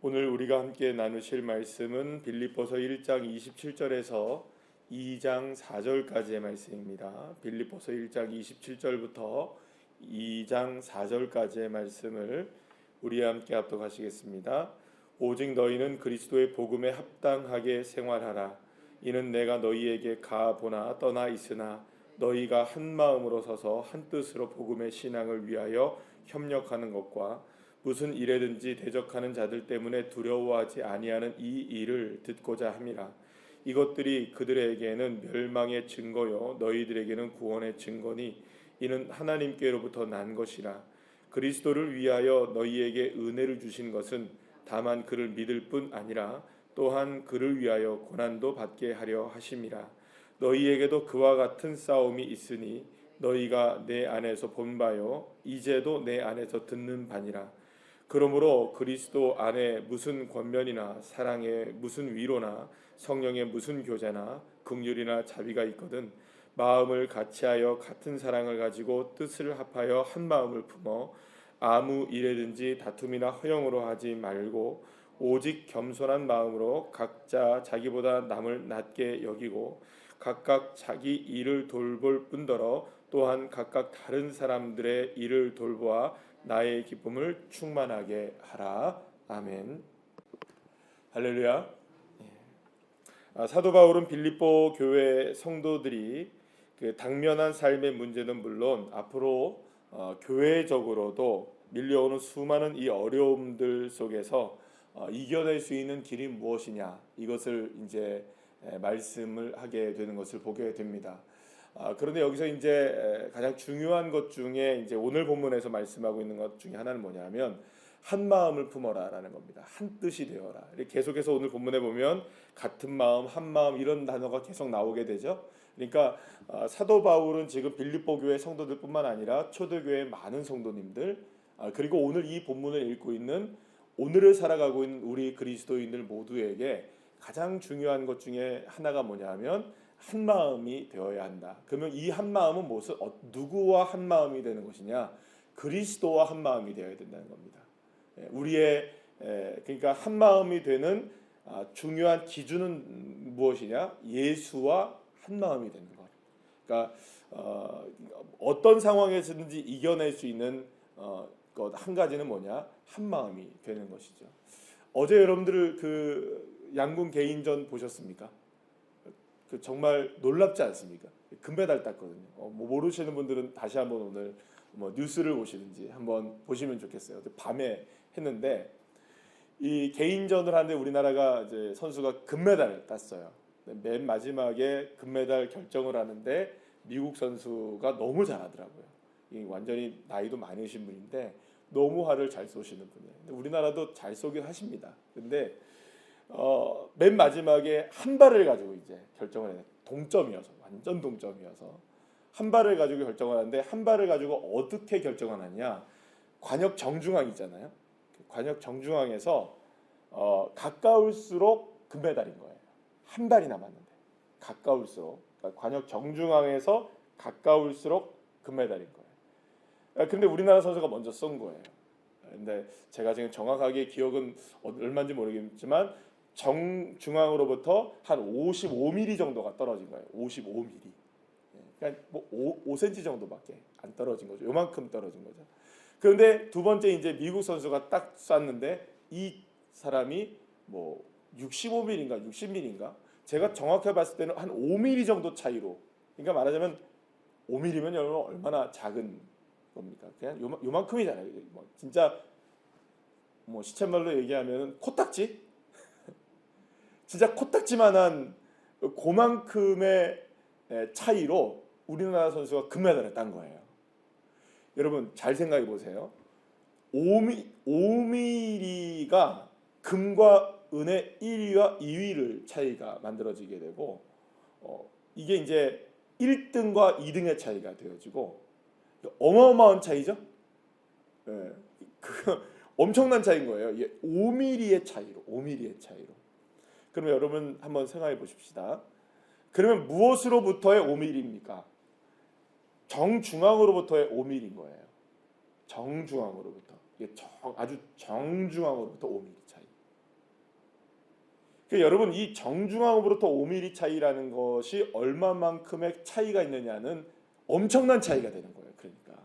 오늘 우리가 함께 나누실 말씀은 빌립보서 1장 27절에서 2장 4절까지의 말씀입니다. 빌립보서 1장 27절부터 2장 4절까지의 말씀을 우리 함께 합독하시겠습니다. 오직 너희는 그리스도의 복음에 합당하게 생활하라. 이는 내가 너희에게 가보나 떠나 있으나 너희가 한 마음으로 서서 한 뜻으로 복음의 신앙을 위하여 협력하는 것과 무슨 일에든지 대적하는 자들 때문에 두려워하지 아니하는 이 일을 듣고자 함이라. 이것들이 그들에게는 멸망의 증거요 너희들에게는 구원의 증거니 이는 하나님께로부터 난 것이라. 그리스도를 위하여 너희에게 은혜를 주신 것은 다만 그를 믿을 뿐 아니라 또한 그를 위하여 고난도 받게 하려 하심이라. 너희에게도 그와 같은 싸움이 있으니 너희가 내 안에서 본 바요 이제도 내 안에서 듣는 바니라. 그러므로 그리스도 안에 무슨 권면이나 사랑에 무슨 위로나 성령의 무슨 교제나 긍휼이나 자비가 있거든 마음을 같이하여 같은 사랑을 가지고 뜻을 합하여 한 마음을 품어 아무 일에든지 다툼이나 허영으로 하지 말고 오직 겸손한 마음으로 각자 자기보다 남을 낮게 여기고 각각 자기 일을 돌볼 뿐더러 또한 각각 다른 사람들의 일을 돌보아 나의 기쁨을 충만하게 하라. 아멘. 할렐루야. 아, 사도 바울은 빌립보 교회 성도들이 그 당면한 삶의 문제는 물론 앞으로 어, 교회적으로도 밀려오는 수많은 이 어려움들 속에서 어, 이겨낼 수 있는 길이 무엇이냐 이것을 이제 에, 말씀을 하게 되는 것을 보게 됩니다. 아, 그런데 여기서 이제 가장 중요한 것 중에 이제 오늘 본문에서 말씀하고 있는 것 중에 하나는 뭐냐면 한 마음을 품어라라는 겁니다. 한 뜻이 되어라. 계속해서 오늘 본문에 보면 같은 마음, 한 마음 이런 단어가 계속 나오게 되죠. 그러니까 아, 사도 바울은 지금 빌립보 교회 성도들뿐만 아니라 초대교회 많은 성도님들 아, 그리고 오늘 이 본문을 읽고 있는 오늘을 살아가고 있는 우리 그리스도인들 모두에게 가장 중요한 것 중에 하나가 뭐냐면 한 마음이 되어야 한다. 그러면 이 한 마음은 무엇을 어, 누구와 한 마음이 되는 것이냐? 그리스도와 한 마음이 되어야 된다는 겁니다. 예, 우리의 그러니까 한 마음이 되는 아, 중요한 기준은 무엇이냐? 예수와 한 마음이 되는 것. 그러니까 어, 떤 상황에서든지 이겨낼 수 있는 어, 것한 가지는 뭐냐? 한 마음이 되는 것이죠. 어제 여러분들 그 양궁 개인전 보셨습니까? 그 정말 놀랍지 않습니까? 금메달 땄거든요. 어, 뭐 모르시는 분들은 다시 한번 오늘 뭐 뉴스를 보시든지 한번 보시면 좋겠어요. 밤에 했는데 이 개인전을 하는데 우리나라가 이제 선수가 금메달을 땄어요. 맨 마지막에 금메달 결정을 하는데 미국 선수가 너무 잘하더라고요. 이 완전히 나이도 많으신 분인데 너무 활을 잘 쏘시는 분이에요. 우리나라도 잘 쏘긴 하십니다. 근데 어, 맨 마지막에 한 발을 가지고 이제 결정을 해요. 동점이어서 완전 동점이어서 한 발을 가지고 결정을 하는데 한 발을 가지고 어떻게 결정을 하냐? 관역 정중앙 있잖아요. 그 관역 정중앙에서 어, 가까울수록 금메달인 거예요. 한 발이 남았는데 가까울수록 그러니까 관역 정중앙에서 가까울수록 금메달인 거예요. 아, 근데 우리나라 선수가 먼저 쏜 거예요. 근데 제가 지금 정확하게 기억은 얼마인지 모르겠지만 정중앙으로부터 한 55mm 정도가 떨어진 거예요. 55mm. 그러니까 뭐 5, 5cm 정도밖에 안 떨어진 거죠. 요만큼 떨어진 거죠. 그런데 두 번째 이제 미국 선수가 딱 쐈는데 이 사람이 뭐 65mm인가 60mm인가 제가 정확히 봤을 때는 한 5mm 정도 차이로 그러니까 말하자면 5mm면 여러분 얼마나 작은 겁니까? 그냥 요만, 요만큼이잖아요. 뭐 진짜 뭐 시쳇말로 얘기하면 코딱지 진짜 코딱지만한 고만큼의 차이로 우리나라 선수가 금메달을 딴 거예요. 여러분 잘 생각해 보세요. 5미, 5mm가 금과 은의 1위와 2위를 차이가 만들어지게 되고 어, 이게 이제 1등과 2등의 차이가 되어지고 어마어마한 차이죠. 예, 그 엄청난 차이인 거예요. 5mm의 차이로, 5mm의 차이로. 그러면 여러분 한번 생각해 보십시다. 그러면 무엇으로부터의 5mm입니까? 정중앙으로부터의 5mm인 거예요. 정중앙으로부터. 이게 정, 아주 정중앙으로부터 5mm 차이. 그 여러분 이 정중앙으로부터 5mm 차이라는 것이 얼마만큼의 차이가 있느냐는 엄청난 차이가 되는 거예요. 그러니까.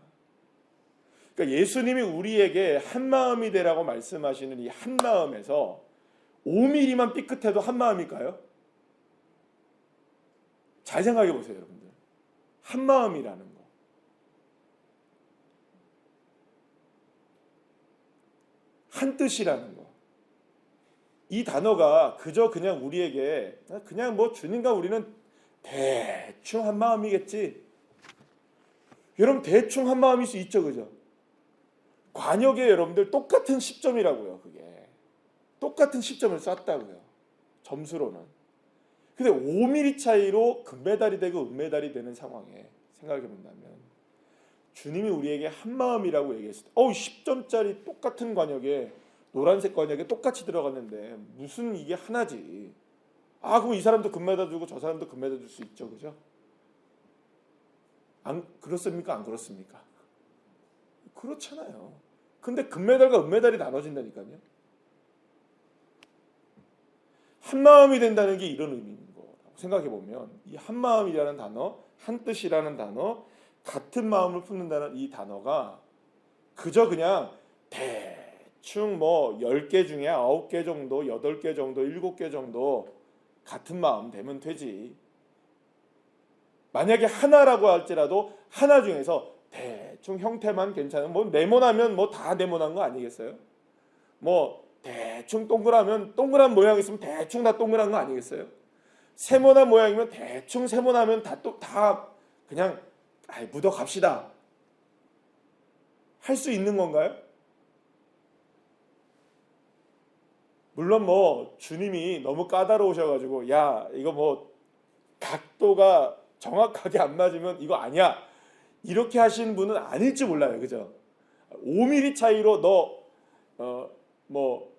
그러니까 예수님이 우리에게 한 마음이 되라고 말씀하시는 이 한 마음에서 5mm만 삐끗해도 한 마음일까요? 잘 생각해 보세요, 여러분들. 한 마음이라는 거. 한 뜻이라는 거. 이 단어가 그저 그냥 우리에게 그냥 뭐 주님과 우리는 대충 한 마음이겠지. 여러분 대충 한 마음일 수 있죠, 그죠? 관역에 여러분들 똑같은 10점이라고요, 그게. 똑같은 10점을 쐈다고요. 점수로는. 근데 5mm 차이로 금메달이 되고 은메달이 되는 상황에 생각해 본다면 주님이 우리에게 한 마음이라고 얘기했을 때, 어우 10점짜리 똑같은 관역에 노란색 관역에 똑같이 들어갔는데 무슨 이게 하나지? 아 그럼 이 사람도 금메달 주고 저 사람도 금메달 줄 수 있죠, 그죠? 안 그렇습니까? 안 그렇습니까? 그렇잖아요. 근데 금메달과 은메달이 나눠진다니까요. 한 마음이 된다는 게 이런 의미인 거라고 생각해 보면 이한 마음이라는 단어, 한 뜻이라는 단어, 같은 마음을 품는다는 이 단어가 그저 그냥 대충 뭐 10개 중에 9개 정도, 8개 정도, 7개 정도 같은 마음 되면 되지. 만약에 하나라고 할지라도 하나 중에서 대충 형태만 괜찮은 뭐 네모나면 뭐 다 네모난 거 아니겠어요? 뭐 대충 동그라면 동그란 모양 있으면 대충 다 동그란 거 아니겠어요? 세모난 모양이면 대충 세모나면 다 또 다 그냥 아이 묻어 갑시다. 할 수 있는 건가요? 물론 뭐 주님이 너무 까다로우셔가지고 야 이거 뭐 각도가 정확하게 안 맞으면 이거 아니야 이렇게 하시는 분은 아닐지 몰라요 그죠 5mm 차이로 너어뭐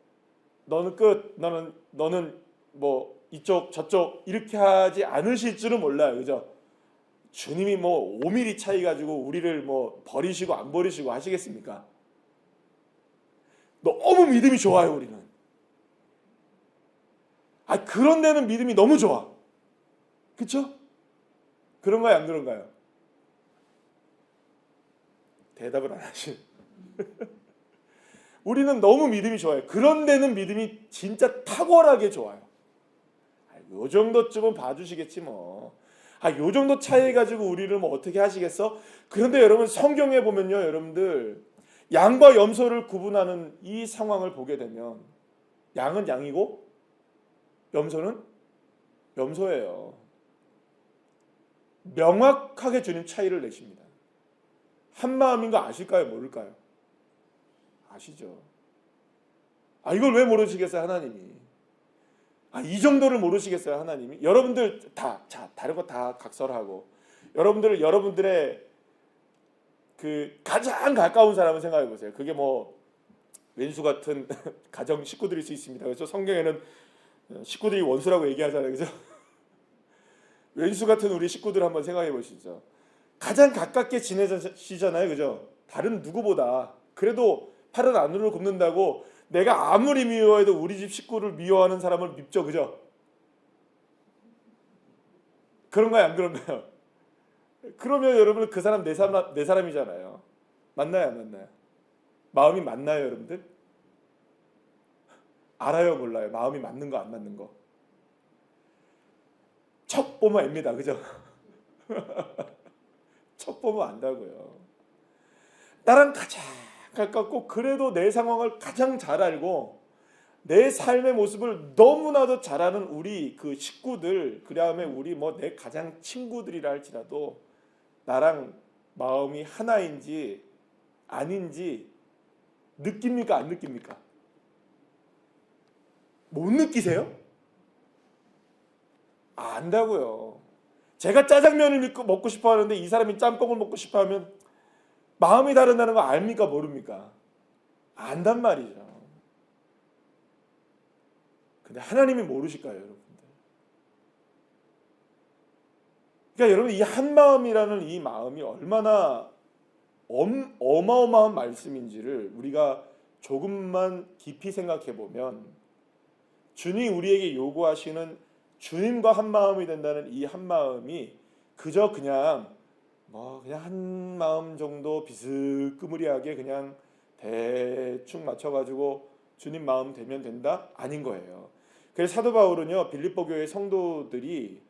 너는 끝 너는 너는 뭐 이쪽 저쪽 이렇게 하지 않으실 줄은 몰라요 그죠 주님이 뭐 5mm 차이 가지고 우리를 뭐 버리시고 안 버리시고 하시겠습니까 너무 믿음이 좋아요 우리는 아 그런 데는 믿음이 너무 좋아. 그쵸? 그런가요 안 그런가요? 대답을 안 하시. 우리는 너무 믿음이 좋아요. 그런 데는 믿음이 진짜 탁월하게 좋아요. 아, 요 정도쯤은 봐주시겠지 뭐. 아, 요 정도 차이 가지고 우리를 뭐 어떻게 하시겠어? 그런데 여러분 성경에 보면요, 여러분들 양과 염소를 구분하는 이 상황을 보게 되면 양은 양이고 염소는 염소예요. 명확하게 주님 차이를 내십니다. 한 마음인 거 아실까요? 모를까요? 아시죠? 아 이걸 왜 모르시겠어요, 하나님이? 아 이 정도를 모르시겠어요, 하나님이? 여러분들 다 자, 다른 거 다 각설하고 여러분들 여러분들의 그 가장 가까운 사람을 생각해 보세요. 그게 뭐 왼수 같은 가정 식구들일 수 있습니다. 그래서 성경에는 식구들이 원수라고 얘기하잖아요. 그죠? 왼수 같은 우리 식구들 한번 생각해 보시죠. 가장 가깝게 지내시잖아요. 그죠? 다른 누구보다 그래도 팔은 안으로 굽는다고 내가 아무리 미워해도 우리 집 식구를 미워하는 사람을 밉죠. 그죠? 그런가요? 안 그런가요? 그러면 여러분 그 사람 내 사람 내 사람이잖아요. 맞나요? 안 맞나요? 마음이 맞나요, 여러분들? 알아요, 몰라요? 마음이 맞는 거 안 맞는 거. 척 보면 압니다. 그죠? 척 보면 안다고요. 나랑 가장 가깝고 그래도 내 상황을 가장 잘 알고 내 삶의 모습을 너무나도 잘 아는 우리 그 식구들 그 다음에 우리 뭐 내 가장 친구들이라 할지라도 나랑 마음이 하나인지 아닌지 느낍니까 안 느낍니까? 못 느끼세요? 안다고요. 제가 짜장면을 먹고 싶어 하는데 이 사람이 짬뽕을 먹고 싶어 하면 마음이 다른다는 거 압니까 모릅니까? 안단 말이죠. 근데 하나님이 모르실까요, 여러분들? 그러니까 여러분 이 한 마음이라는 이 마음이 얼마나 엄, 어마어마한 말씀인지를 우리가 조금만 깊이 생각해 보면 주님 우리에게 요구하시는 주님과 한 마음이 된다는 이 한 마음이 그저 그냥 뭐 그냥 한 마음 정도 비스끄무리하게 그냥 대충 맞춰가지고 주님 마음 되면 된다 아닌 거예요. 그래서 사도 바울은요 빌립보 교회 성도들이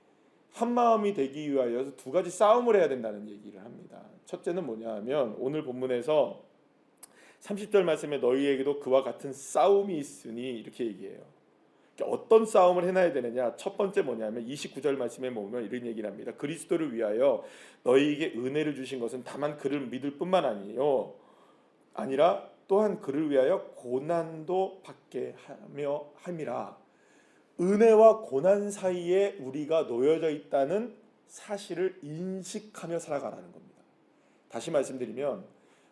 한 마음이 되기 위하여 두 가지 싸움을 해야 된다는 얘기를 합니다. 첫째는 뭐냐하면 오늘 본문에서 30절 말씀에 너희에게도 그와 같은 싸움이 있으니 이렇게 얘기해요. 어떤 싸움을 해놔야 되느냐? 첫 번째 뭐냐면 29절 말씀에 보면 이런 얘기를 합니다. 그리스도를 위하여 너희에게 은혜를 주신 것은 다만 그를 믿을 뿐만 아니요 아니라 또한 그를 위하여 고난도 받게 하며 함이라. 은혜와 고난 사이에 우리가 놓여져 있다는 사실을 인식하며 살아가라는 겁니다. 다시 말씀드리면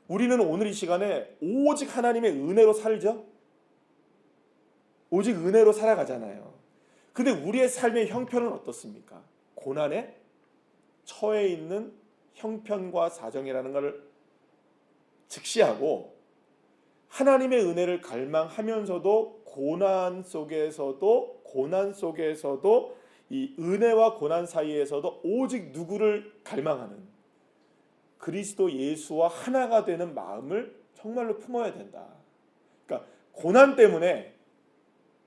우리는 오늘 이 시간에 오직 하나님의 은혜로 살죠. 오직 은혜로 살아가잖아요. 근데 우리의 삶의 형편은 어떻습니까? 고난에 처해 있는 형편과 사정이라는 것을 즉시하고 하나님의 은혜를 갈망하면서도 고난 속에서도 고난 속에서도 이 은혜와 고난 사이에서도 오직 누구를 갈망하는 그리스도 예수와 하나가 되는 마음을 정말로 품어야 된다. 그러니까 고난 때문에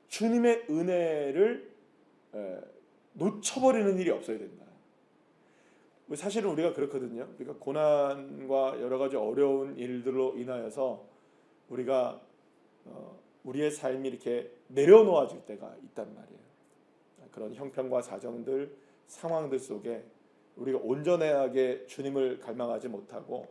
주님의 은혜를 에, 놓쳐버리는 일이 없어야 된다. 사실은 우리가 그렇거든요. 그러니까 고난과 여러 가지 어려운 일들로 인하여서 우리가 어, 우리의 삶이 이렇게 내려놓아질 때가 있단 말이에요. 그런 형편과 사정들, 상황들 속에 우리가 온전하게 주님을 갈망하지 못하고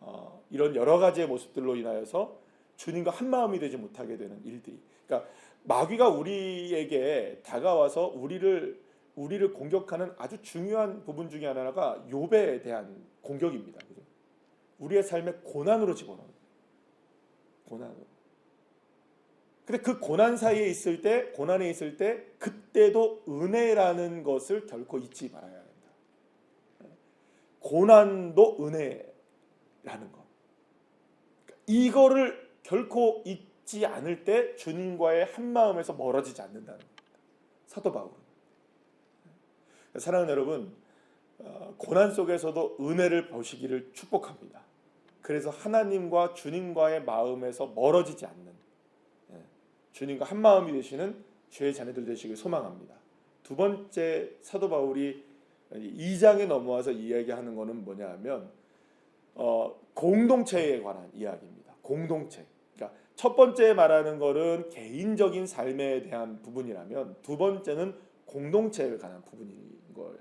어, 이런 여러 가지의 모습들로 인하여서 주님과 한 마음이 되지 못하게 되는 일들이. 그러니까 마귀가 우리에게 다가와서 우리를 우리를 공격하는 아주 중요한 부분 중에 하나가 욥에 대한 공격입니다. 우리의 삶에 고난으로 집어넣는. 고난으로. 근데 그 고난 사이에 있을 때, 고난에 있을 때, 그때도 은혜라는 것을 결코 잊지 말아야 합니다. 고난도 은혜라는 것. 이거를 결코 잊 지 않을 때 주님과의 한 마음에서 멀어지지 않는다는 겁니다. 사도 바울은. 사랑하는 여러분, 어, 고난 속에서도 은혜를 보시기를 축복합니다. 그래서 하나님과 주님과의 마음에서 멀어지지 않는 예, 주님과 한 마음이 되시는 주의 자녀들 되시길 소망합니다. 두 번째 사도 바울이 2장에 넘어와서 이야기하는 것은 뭐냐 하면 어, 공동체에 관한 이야기입니다. 공동체. 첫 번째 말하는 것은 개인적인 삶에 대한 부분이라면 두 번째는 공동체에 관한 부분인 거예요.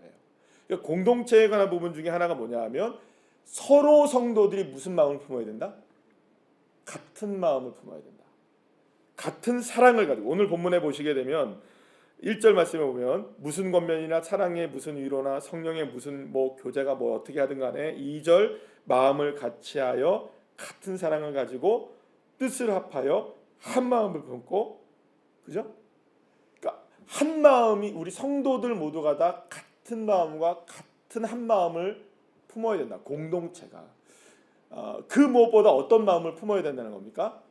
그러니까 공동체에 관한 부분 중에 하나가 뭐냐 하면 서로 성도들이 무슨 마음을 품어야 된다? 같은 마음을 품어야 된다. 같은 사랑을 가지고 오늘 본문에 보시게 되면 1절 말씀에 보면 무슨 권면이나 사랑의 무슨 위로나 성령의 무슨 뭐 교제가 뭐 어떻게 하든 간에 2절 마음을 같이 하여 같은 사랑을 가지고 뜻을 합하여 한 마음을 품고 그죠? 그러니까 한 마음이 우리 성도들 모두가 다 같은 마음과 같은 한 마음을 품어야 된다. 공동체가 어, 그 무엇보다 어떤 마음을 품어야 된다는 겁니까?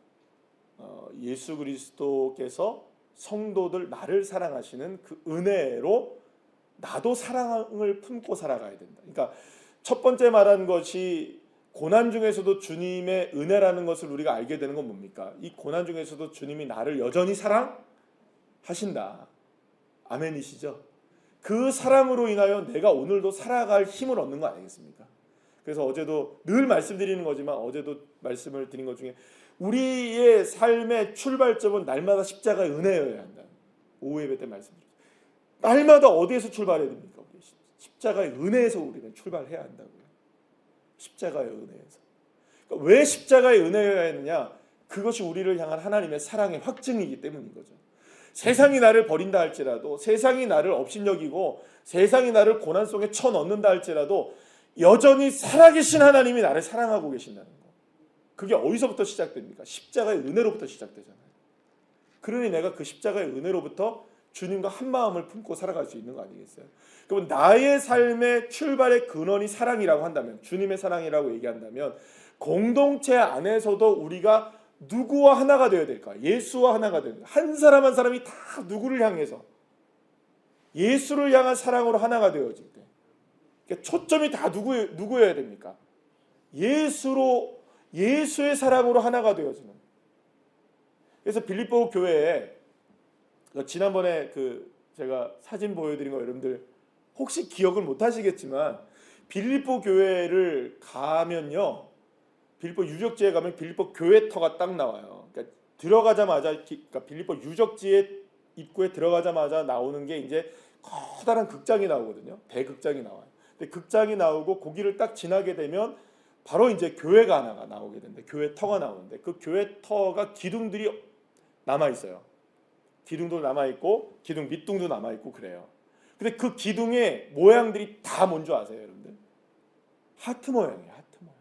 어, 예수 그리스도께서 성도들 나를 사랑하시는 그 은혜로 나도 사랑을 품고 살아가야 된다. 그러니까 첫 번째 말한 것이 고난 중에서도 주님의 은혜라는 것을 우리가 알게 되는 건 뭡니까? 이 고난 중에서도 주님이 나를 여전히 사랑하신다. 아멘이시죠? 그 사랑으로 인하여 내가 오늘도 살아갈 힘을 얻는 거 아니겠습니까? 그래서 어제도 늘 말씀드리는 거지만 어제도 말씀을 드린 것 중에 우리의 삶의 출발점은 날마다 십자가의 은혜여야 한다. 오후 예배 때 말씀드렸죠. 날마다 어디에서 출발해야 됩니까? 십자가의 은혜에서 우리는 출발해야 한다고요. 십자가의 은혜에서. 그러니까 왜 십자가의 은혜여야 했느냐? 그것이 우리를 향한 하나님의 사랑의 확증이기 때문인 거죠. 세상이 나를 버린다 할지라도 세상이 나를 업신여기고 세상이 나를 고난 속에 쳐넣는다 할지라도 여전히 살아계신 하나님이 나를 사랑하고 계신다는 거. 그게 어디서부터 시작됩니까? 십자가의 은혜로부터 시작되잖아요. 그러니 내가 그 십자가의 은혜로부터 주님과 한 마음을 품고 살아갈 수 있는 거 아니겠어요? 그러면 나의 삶의 출발의 근원이 사랑이라고 한다면 주님의 사랑이라고 얘기한다면 공동체 안에서도 우리가 누구와 하나가 되어야 될까? 예수와 하나가 되는 한 사람 한 사람이 다 누구를 향해서 예수를 향한 사랑으로 하나가 되어질 때 그러니까 초점이 다 누구 누구여야 됩니까? 예수로 예수의 사랑으로 하나가 되어지는. 그래서 빌립보 교회에 그 지난번에 그 제가 사진 보여드린 거 여러분들 혹시 기억을 못 하시겠지만 빌립보 교회를 가면요 빌립보 유적지에 가면 빌립보 교회터가 딱 나와요. 그러니까 들어가자마자 기- 그러니까 빌립보 유적지의 입구에 들어가자마자 나오는 게 이제 커다란 극장이 나오거든요. 대극장이 나와요. 근데 극장이 나오고 거기를 딱 지나게 되면 바로 이제 교회가 하나가 나오게 되는데 교회터가 나오는데 그 교회터가 기둥들이 남아 있어요. 기둥도 남아 있고 기둥 밑둥도 남아 있고 그래요. 근데 그 기둥의 모양들이 다 뭔지 아세요, 여러분들? 하트 모양이에요. 하트 모양.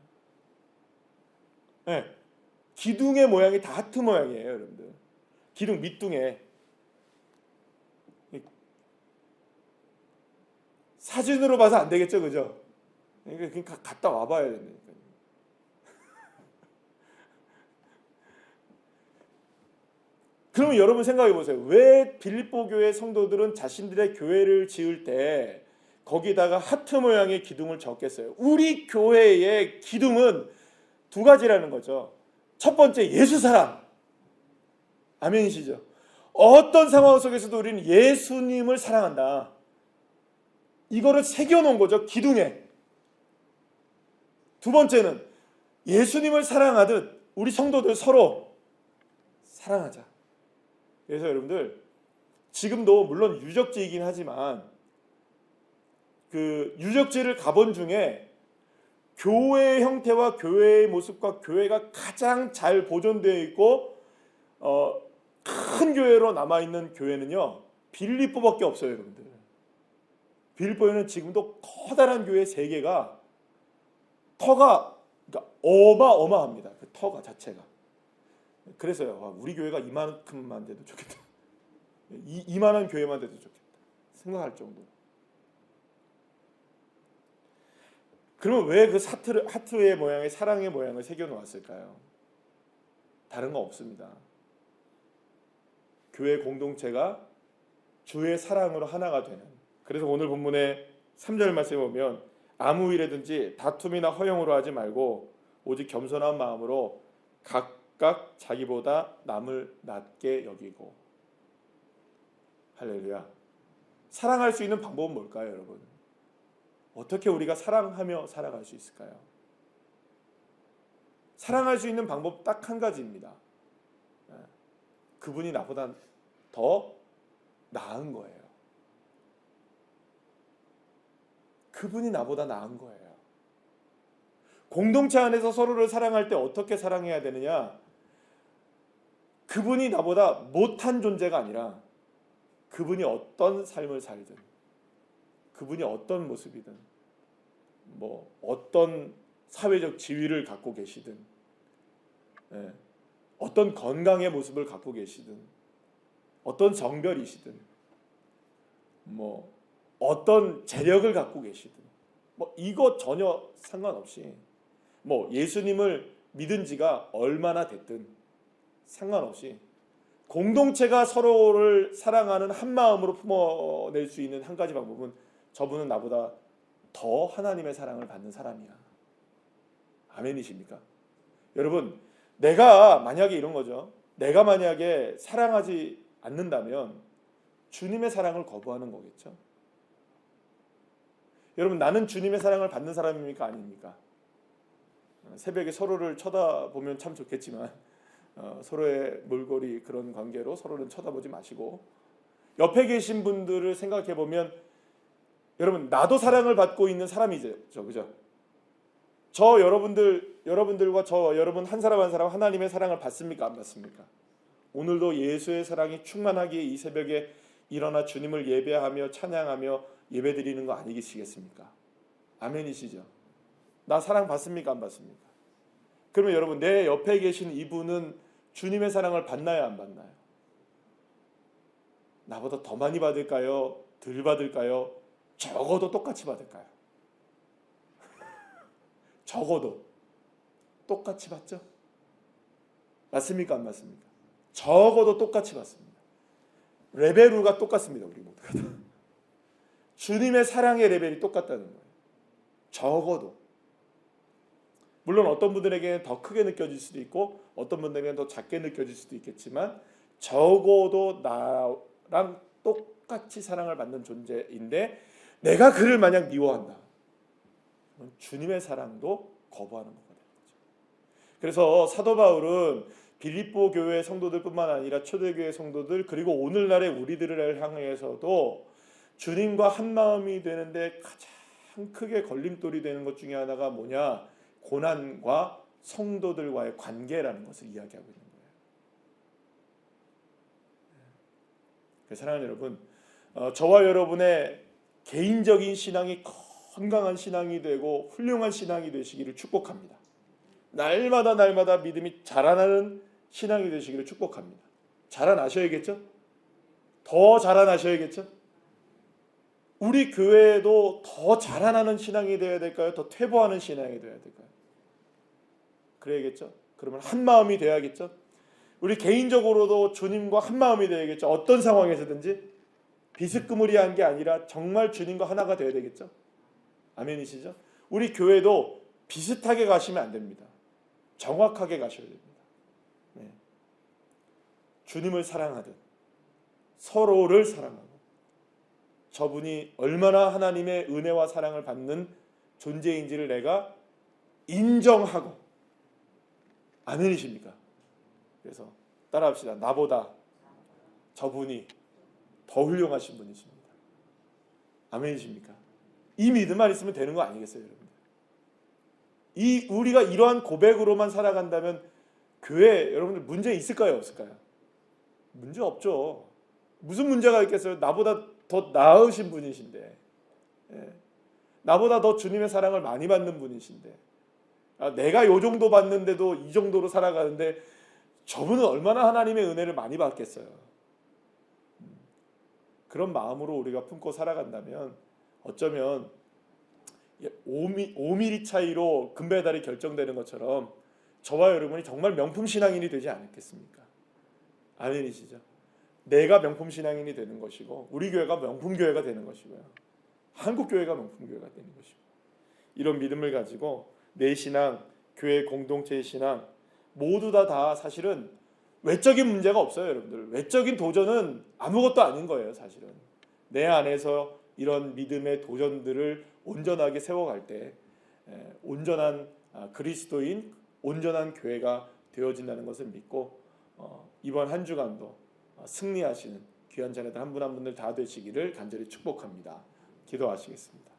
네. 기둥의 모양이 다 하트 모양이에요, 여러분들. 기둥 밑둥에 이- 사진으로 봐서 안 되겠죠, 그죠? 그러니까 갔다 와봐야 된다니까요. 그러면 여러분 생각해 보세요. 왜 빌립보 교회 성도들은 자신들의 교회를 지을 때 거기다가 하트 모양의 기둥을 적겠어요? 우리 교회의 기둥은 두 가지라는 거죠. 첫 번째 예수 사랑. 아멘이시죠? 어떤 상황 속에서도 우리는 예수님을 사랑한다. 이거를 새겨 놓은 거죠. 기둥에. 두 번째는 예수님을 사랑하듯 우리 성도들 서로 사랑하자. 그래서 여러분들 지금도 물론 유적지이긴 하지만 그 유적지를 가본 중에 교회의 형태와 교회의 모습과 교회가 가장 잘 보존되어 있고 어, 큰 교회로 남아 있는 교회는요 빌립보밖에 없어요, 여러분들. 빌립보에는 지금도 커다란 교회 세 개가 터가 그러니까 어마어마합니다. 그 터가 자체가. 그래서요. 와, 우리 교회가 이만큼만 돼도 좋겠다. 이, 이만한 교회만 돼도 좋겠다. 생각할 정도로. 그러면 왜 그 사트를 하트의 모양의 사랑의 모양을 새겨 놓았을까요? 다른 거 없습니다. 교회 공동체가 주의 사랑으로 하나가 되는. 그래서 오늘 본문의 3절 말씀에 보면 아무 일에든지 다툼이나 허용으로 하지 말고 오직 겸손한 마음으로 각 각 자기보다 남을 낮게 여기고 할렐루야. 사랑할 수 있는 방법은 뭘까요, 여러분? 어떻게 우리가 사랑하며 살아갈 수 있을까요? 사랑할 수 있는 방법 딱 한 가지입니다. 예. 그분이 나보다 더 나은 거예요. 그분이 나보다 나은 거예요. 공동체 안에서 서로를 사랑할 때 어떻게 사랑해야 되느냐? 그분이 나보다 못한 존재가 아니라 그분이 어떤 삶을 살든 그분이 어떤 모습이든 뭐 어떤 사회적 지위를 갖고 계시든 예, 어떤 건강의 모습을 갖고 계시든 어떤 정별이시든 뭐 어떤 재력을 갖고 계시든 뭐 이거 전혀 상관없이 뭐 예수님을 믿은 지가 얼마나 됐든 상관없이 공동체가 서로를 사랑하는 한 마음으로 품어낼 수 있는 한 가지 방법은 저분은 나보다 더 하나님의 사랑을 받는 사람이야. 아멘이십니까? 여러분, 내가 만약에 이런 거죠. 내가 만약에 사랑하지 않는다면 주님의 사랑을 거부하는 거겠죠. 여러분, 나는 주님의 사랑을 받는 사람입니까? 아닙니까? 새벽에 서로를 쳐다보면 참 좋겠지만 어, 서로의 몰골이 그런 관계로 서로는 쳐다보지 마시고 옆에 계신 분들을 생각해 보면 여러분 나도 사랑을 받고 있는 사람이죠, 그죠? 저 여러분들 여러분들과 저 여러분 한 사람 한 사람 하나님의 사랑을 받습니까, 안 받습니까? 오늘도 예수의 사랑이 충만하기에 이 새벽에 일어나 주님을 예배하며 찬양하며 예배드리는 거 아니겠습니까? 아멘이시죠? 나 사랑 받습니까, 안 받습니까? 그러면 여러분 내 옆에 계신 이분은 주님의 사랑을 받나요, 안 받나요? 나보다 더 많이 받을까요? 덜 받을까요? 적어도 똑같이 받을까요? 적어도 똑같이 받죠? 맞습니까? 안 맞습니까? 적어도 똑같이 맞습니다. 레벨우가 똑같습니다. 우리 모두가 다. 주님의 사랑의 레벨이 똑같다는 거예요. 적어도. 물론 어떤 분들에게는 더 크게 느껴질 수도 있고 어떤 분들에게는 더 작게 느껴질 수도 있겠지만 적어도 나랑 똑같이 사랑을 받는 존재인데 내가 그를 마냥 미워한다. 주님의 사랑도 거부하는 거거든요. 그래서 사도 바울은 빌립보 교회 성도들뿐만 아니라 초대교회 성도들 그리고 오늘날의 우리들을 향해서도 주님과 한 마음이 되는데 가장 크게 걸림돌이 되는 것 중에 하나가 뭐냐? 고난과 성도들과의 관계라는 것을 이야기하고 있는 거예요. 네. 사랑하는 여러분, 어, 저와 여러분의 개인적인 신앙이 건강한 신앙이 되고 훌륭한 신앙이 되시기를 축복합니다. 날마다 날마다 믿음이 자라나는 신앙이 되시기를 축복합니다. 자라나셔야겠죠? 더 자라나셔야겠죠? 우리 교회에도 더 자라나는 신앙이 되어야 될까요? 더 퇴보하는 신앙이 되어야 될까요? 그래야겠죠? 그러면 한 마음이 되어야겠죠? 우리 개인적으로도 주님과 한 마음이 되어야겠죠? 어떤 상황에서든지 비스그무리한 게 아니라 정말 주님과 하나가 되어야 되겠죠? 아멘이시죠? 우리 교회도 비슷하게 가시면 안 됩니다. 정확하게 가셔야 됩니다. 네. 주님을 사랑하듯 서로를 사랑하고 저분이 얼마나 하나님의 은혜와 사랑을 받는 존재인지를 내가 인정하고 아멘이십니까? 그래서 따라합시다. 나보다 저분이 더 훌륭하신 분이십니다. 아멘이십니까? 이 믿음만 있으면 되는 거 아니겠어요, 여러분? 이 우리가 이러한 고백으로만 살아간다면 교회 여러분들 문제 있을까요, 없을까요? 문제 없죠. 무슨 문제가 있겠어요? 나보다 더 나으신 분이신데, 예. 나보다 더 주님의 사랑을 많이 받는 분이신데, 아, 내가 요 정도 받는데도 이 정도로 살아가는데 저분은 얼마나 하나님의 은혜를 많이 받겠어요. 음. 그런 마음으로 우리가 품고 살아간다면 어쩌면 5미, 5mm 차이로 금메달이 결정되는 것처럼 저와 여러분이 정말 명품 신앙인이 되지 않겠습니까? 아멘이시죠? 내가 명품 신앙인이 되는 것이고 우리 교회가 명품 교회가 되는 것이고요. 한국 교회가 명품 교회가 되는 것이고 이런 믿음을 가지고 내 신앙, 교회 공동체의 신앙 모두 다다 사실은 외적인 문제가 없어요, 여러분들. 외적인 도전은 아무것도 아닌 거예요, 사실은. 내 안에서 이런 믿음의 도전들을 온전하게 세워갈 때 에, 온전한 아, 그리스도인, 온전한 교회가 되어진다는 것을 믿고 어, 이번 한 주간도 어, 승리하시는 귀한 자녀들 한 분 한 분들 다 되시기를 간절히 축복합니다. 기도하시겠습니다.